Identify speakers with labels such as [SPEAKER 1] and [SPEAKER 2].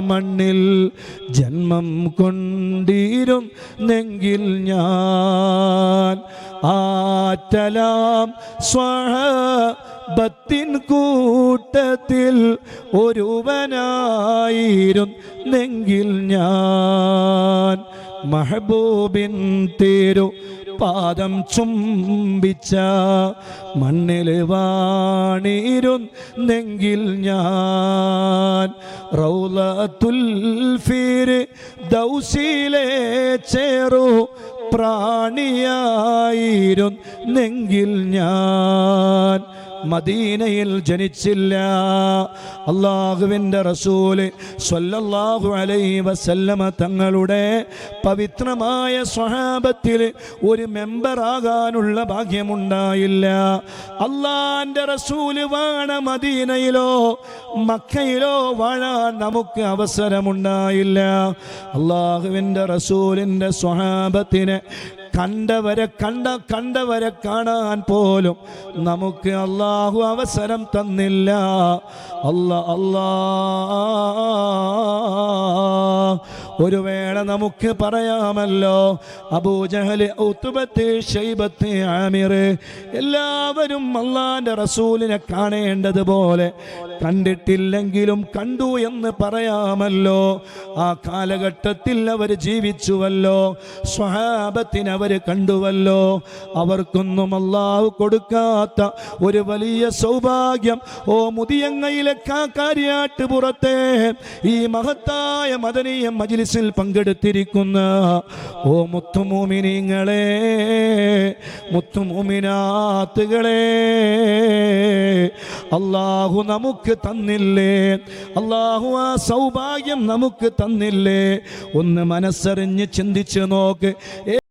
[SPEAKER 1] മണ്ണിൽ ജന്മം കൊണ്ടിരുന്നെങ്കിൽ ഞാൻ. ആറ്റലാം സ്വഹബത്തിൻ കൂട്ടത്തിൽ ഒരുവനായിരുന്നെങ്കിൽ ഞാൻ. മഹബൂബിൻ തേരു പാദം ചുംബിച്ച മണ്ണിൽ വാണിരുന്നെങ്കിൽ ഞാൻ. റൗലത്തുൽ ഫീർ ദൗസിലെ ചേറു പ്രാണിയായിരുന്നെങ്കിൽ ഞാൻ. മദീനയിൽ ജനിച്ചില്ല. അള്ളാഹുവിന്റെ റസൂൽ സ്വല്ലല്ലാഹു അലൈ വസല്ലമ തങ്ങളുടെ പവിത്രമായ സ്വഹാബത്തിൽ ഒരു മെമ്പറാകാനുള്ള ഭാഗ്യമുണ്ടായില്ല. അള്ളാന്റെ റസൂൽ വാണ മദീനയിലോ മക്കയിലോ വാഴാൻ നമുക്ക് അവസരമുണ്ടായില്ല. അള്ളാഹുവിന്റെ റസൂലിന്റെ സ്വഹാബത്തിനെ കണ്ടവരെ കണ്ട കണ്ടവരെ കാണാൻ പോലും നമുക്ക് അള്ളാഹു അവസരം തന്നില്ല. അല്ല അല്ലാ. ഒരു വേള നമുക്ക് പറയാമല്ലോ. ആമിർ എല്ലാവരും അള്ളാന്റെ റസൂലിനെ കാണേണ്ടതുപോലെ കണ്ടിട്ടില്ലെങ്കിലും കണ്ടു എന്ന് പറയാമല്ലോ. ആ കാലഘട്ടത്തിൽ അവർ ജീവിച്ചുവല്ലോ. സ്വഹാബത്തിന് അവർ കണ്ടുവല്ലോ. അവർക്കൊന്നും അള്ളാഹു കൊടുക്കാത്ത ഒരു വലിയ സൗഭാഗ്യം. ഓ മുതിയങ്ങയിലെ കാക്കാരിയാട്ട് പുറത്തെ ഈ മഹത്തായ മദനീയ മജിലിസിൽ പങ്കെടുത്തിരിക്കുന്ന ഓ മുത്തുമൂമിനിങ്ങളെ മുത്തുമൂമിനാത്തുകളെ അള്ളാഹു നമുക്ക് തന്നില്ലേ? അള്ളാഹു ആ സൗഭാഗ്യം നമുക്ക് തന്നില്ലേ? ഒന്ന് മനസ്സറിഞ്ഞ് ചിന്തിച്ച് നോക്ക്.